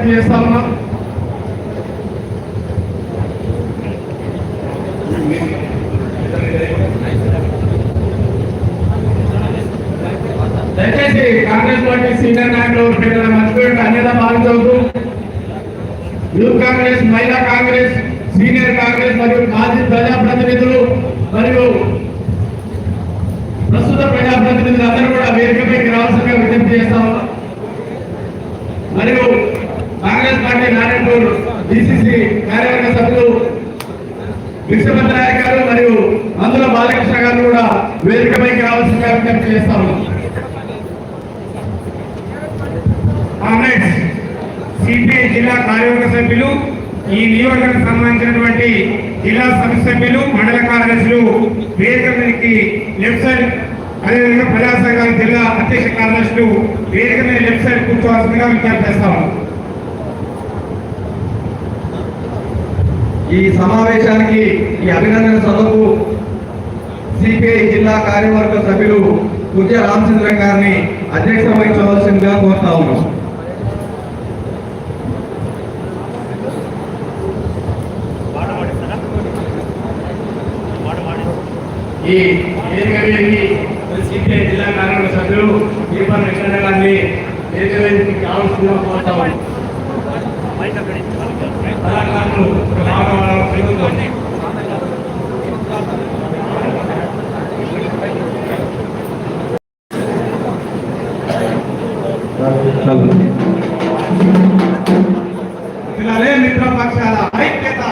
విజ్ఞప్తి చేస్తా ఉన్నా దయచేసి కాంగ్రెస్ పార్టీ సీనియర్ నాయకులు పేరు మర్చిపోయిన అన్యత భావించవద్దు యూత్ కాంగ్రెస్ మహిళా కాంగ్రెస్ సీనియర్ కాంగ్రెస్ మరియు మాజీ ప్రజాప్రతినిధులు మరియు ప్రస్తుత ప్రజాప్రతినిధులు అందరూ కూడా వేదికపైకి రావాల్సిందిగా విజ్ఞప్తి చేస్తా ఉన్నాం. మరియు కాంగ్రెస్ పార్టీ నారాయణపూర్ డిసిసి కార్యవర్గ సభ్యులు విశ్వభద్రాయ గారు మరియు అందులో బాలకృష్ణ గారు కూడా వేదికపైకి రావాల్సిన విజ్ఞప్తి చేస్తా ఉన్నాం. కాంగ్రెస్ సిపిఐ జిల్లా కార్యవర్గ సభ్యులు ఈ నియోజకవర్గానికి సంబంధించినటువంటి జిల్లా సమితి సభ్యులు మండల కార్యదర్శులు వేదిక లెఫ్ట్ సైడ్ అదేవిధంగా ప్రజా సంఘాల జిల్లా అధ్యక్ష కార్యదర్శులు వేదిక మీద లెఫ్ట్ సైడ్ కూర్చోవాల్సిందిగా విజ్ఞప్తి చేస్తాము ఈ సమావేశానికి ఈ అభినందన సభకు సిపిఐ జిల్లా కార్యవర్గ సభ్యులు కుజ రామచంద్ర గారిని అధ్యక్ష వహించవలసిందిగా కోరుతా ఉన్నాం. ఈ వేదిక సిపిఐ జిల్లా కార్యవర్గ సభ్యులు దీపన్ కృష్ణ గారిని వేదిక కావాల్సిందిగా కోరుతా ఉన్నాం. కళాకారులు రామరావు ప్రభుత్వం ఇలానే మిత్ర పక్షాల ఐక్యత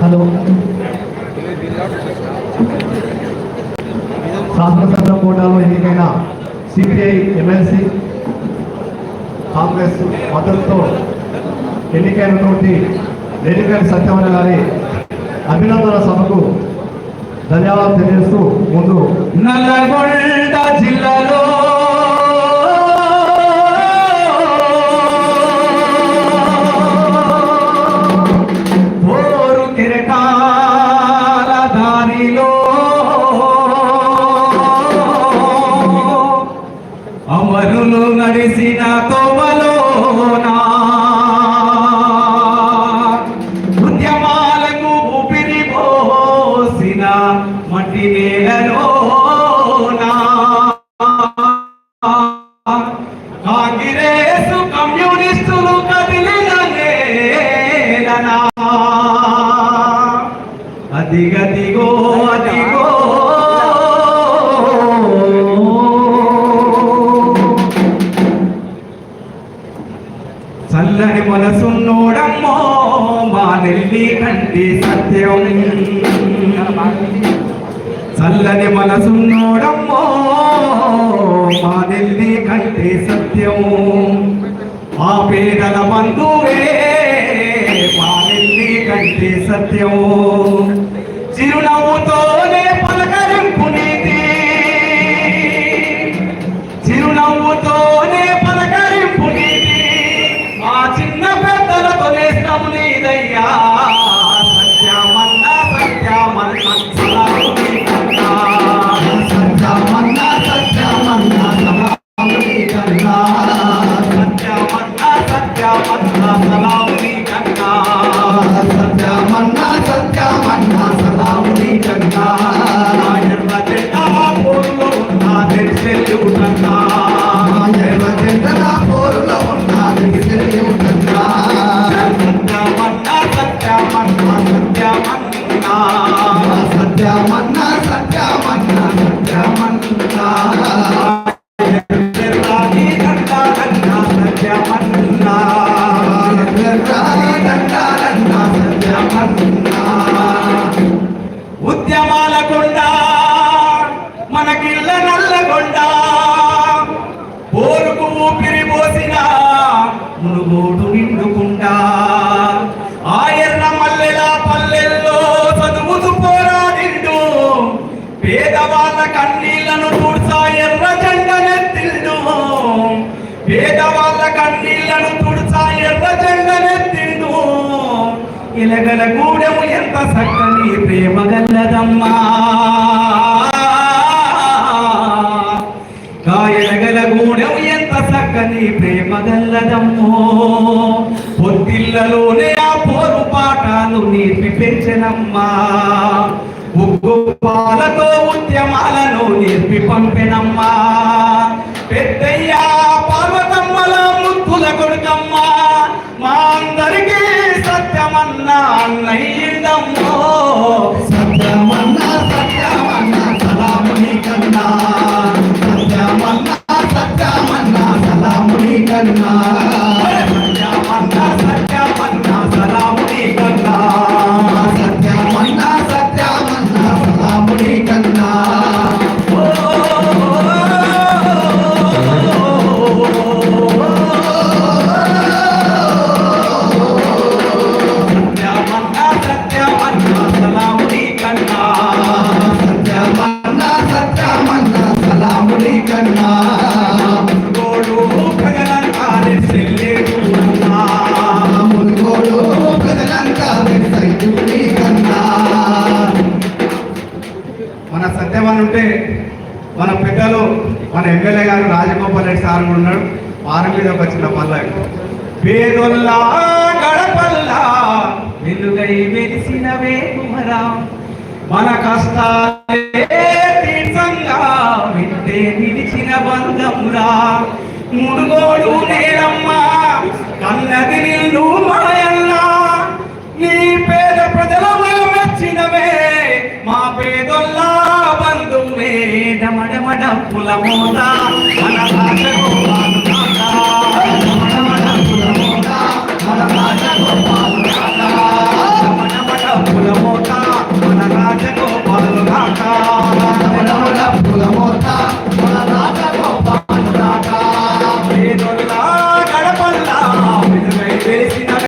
హలో శాసనసభ కోటాలో ఎన్నికైన సిపిఐ ఎమ్మెల్సీ కాంగ్రెస్ మద్దతుతో ఎన్నికైనటువంటి రెడ్డిగారి సత్యవన గారి అభినందన సభకు ధన్యవాదాలు తెలియజేస్తూ ముందు. నల్లగొండ జిల్లాలో పోరు కిరకాల అదిగదిగో అదిగో చల్లని మనసున్నోడమ్మో మా నెల్లి కంటి సత్యం. చల్లని మనసున్నోడమ్మో మా నెల్లి కంటి సత్యం. ఆ పేదల బంధువే నెల్లి కంటి చిరునవ్వుతోనే సత్యమన్నా సత్యమన్నా. సత్యమన్నా. ఉద్యమాల కొండ వాకిళ్ళ నల్లగొండ పోరుకు ఊపిరి పోసిన మునుగోడు నిండుకుంటా కన్నీళ్ళను తుడ్చా ఎర్ర జెండనెత్తిండు పేదవాళ్ళ కన్నీళ్ళను తుడ్చా ఎర్ర జెండనెత్తిండు ఇలగల గూడెము ఎంత చక్కని ప్రేమ గల్లదమ్మా. కాయలగల గూడెం ఎంత చక్కని ప్రేమ గల్లదమ్మో. పొద్దిళ్ళలోనే ఆ పోరు పాఠాలు నేర్పి పెంచనమ్మా. పాలతో ఉద్యమాలను నేర్పి పంపెనమ్మా. పెద్దయ్యా పార్వతమ్మల ముద్దుల కొడుకమ్మా. మా అందరికీ సత్యమన్నా అన్నయ్యిందమ్మో మన సత్యవన్ ఉంటే మన పెద్దలు మన ఎమ్మెల్యే గారు రాజగోపాల్ రెడ్డి సార్ కూడా ఉన్నాడు. వారం మీద ఒక చిన్న పల్లవి పేదొల్లా గడపల్లా వెలుగై వెలిసినవే వేకుమరా. మన కష్టాలే తీర్చంగా వింటే నిలిచిన బంధమురా. ముడుగోడు నేరమ్మా కన్నది బంధువే డమడమడ మన భాషకు